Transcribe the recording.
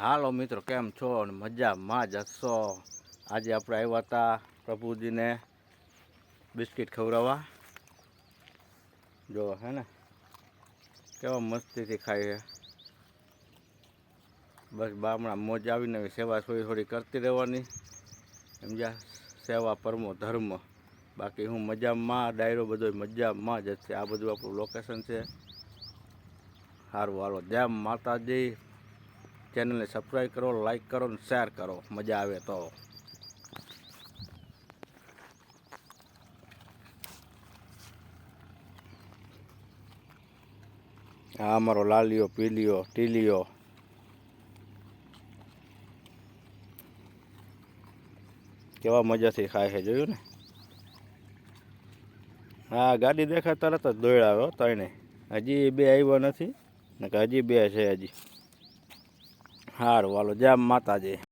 હાલો મિત્રો, કેમ છો? અને મજામાં જ હશો? આજે આપણે આવ્યા હતા પ્રભુજીને બિસ્કિટ ખવડાવવા. જો હે ને, કેવા મસ્તીથી ખાઈએ બસ બામણા મોજ આવીને સેવા થોડી થોડી કરતી રહેવાની. સમજ્યા સેવા પરમો ધર્મ. બાકી હું મજામાં, ડાયરો બધો મજામાં જ છે. આ બધું આપણું લોકેશન છે. સારું હાલો. જય માતાજી. ચેનલને સબસ્ક્રાઈબ કરો લાઈક કરો ને શેર કરો. મજા આવે તો. આ અમારો લાલિયો, પીલિયો, ટીલિયો. કેવા મજાથી ખાય છે, જોયું ને? હા ગાડી દેખાય તરત જ દોડ આવ્યો તઈને હજી બે આવ્યો નથી ને હજી બે છે હજી. સારું હાલો જય માતાજી.